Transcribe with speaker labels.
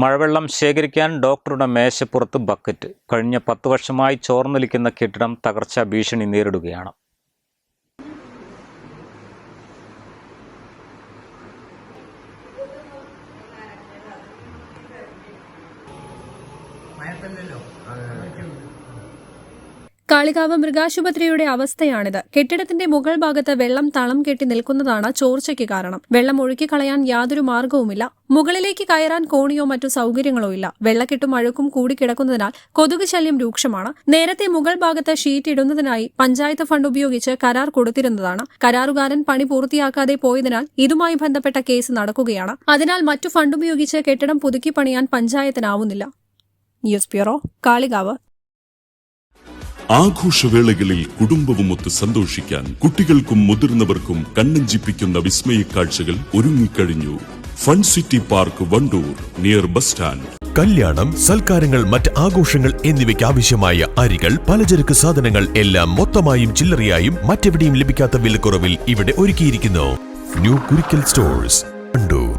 Speaker 1: മഴവെള്ളം ശേഖരിക്കാൻ ഡോക്ടറുടെ മേശപ്പുറത്ത് ബക്കറ്റ്. കഴിഞ്ഞ പത്ത് വർഷമായി ചോർന്നൊലിക്കുന്ന കെട്ടിടം തകർച്ചാ ഭീഷണി നേരിടുകയാണ്.
Speaker 2: കാളികാവ് മൃഗാശുപത്രിയുടെ അവസ്ഥയാണിത്. കെട്ടിടത്തിന്റെ മുകൾ ഭാഗത്ത് വെള്ളം തളം കെട്ടി നിൽക്കുന്നതാണ് ചോർച്ചയ്ക്ക് കാരണം. വെള്ളം ഒഴുക്കിക്കളയാൻ യാതൊരു മാർഗവുമില്ല മുകളിലേക്ക് കയറാൻ കോണിയോ മറ്റു സൗകര്യങ്ങളോ ഇല്ല. വെള്ളക്കെട്ടും അഴുക്കും കൂടിക്കിടക്കുന്നതിനാൽ കൊതുക് ശല്യം രൂക്ഷമാണ്. നേരത്തെ മുകൾ ഭാഗത്ത് ഷീറ്റ് ഇടുന്നതിനായി പഞ്ചായത്ത് ഫണ്ട് ഉപയോഗിച്ച് കരാർ കൊടുത്തിരുന്നതാണ്. കരാറുകാരൻ പണി പൂർത്തിയാക്കാതെ പോയതിനാൽ ഇതുമായി ബന്ധപ്പെട്ട കേസ് നടക്കുകയാണ്. അതിനാൽ മറ്റു ഫണ്ട് ഉപയോഗിച്ച് കെട്ടിടം പുതുക്കി പണിയാൻ പഞ്ചായത്തിനാവുന്നില്ല. News bureau Kalikavu.
Speaker 3: ആഘോഷവേളകളിൽ കുടുംബവുമൊത്ത് സന്തോഷിക്കാൻ കുട്ടികൾക്കും മുതിർന്നവർക്കും കണ്ണഞ്ചിപ്പിക്കുന്ന വിസ്മയ കാഴ്ചകൾ ഒരുങ്ങിക്കഴിഞ്ഞു. Fun city park Wandoor near bus stand.
Speaker 4: കല്യാണം സൽക്കാരങ്ങൾ മറ്റ് ആഘോഷങ്ങൾ എന്നിവയ്ക്ക് ആവശ്യമായ അരികൾ പലചരക്ക് സാധനങ്ങൾ എല്ലാം മൊത്തമായും ചില്ലറയായും മറ്റെവിടെയും ലഭിക്കാത്ത വിലക്കുറവിൽ ഇവിടെ ഒരുക്കിയിരിക്കുന്നു. New Kurikkal stores Wandoor.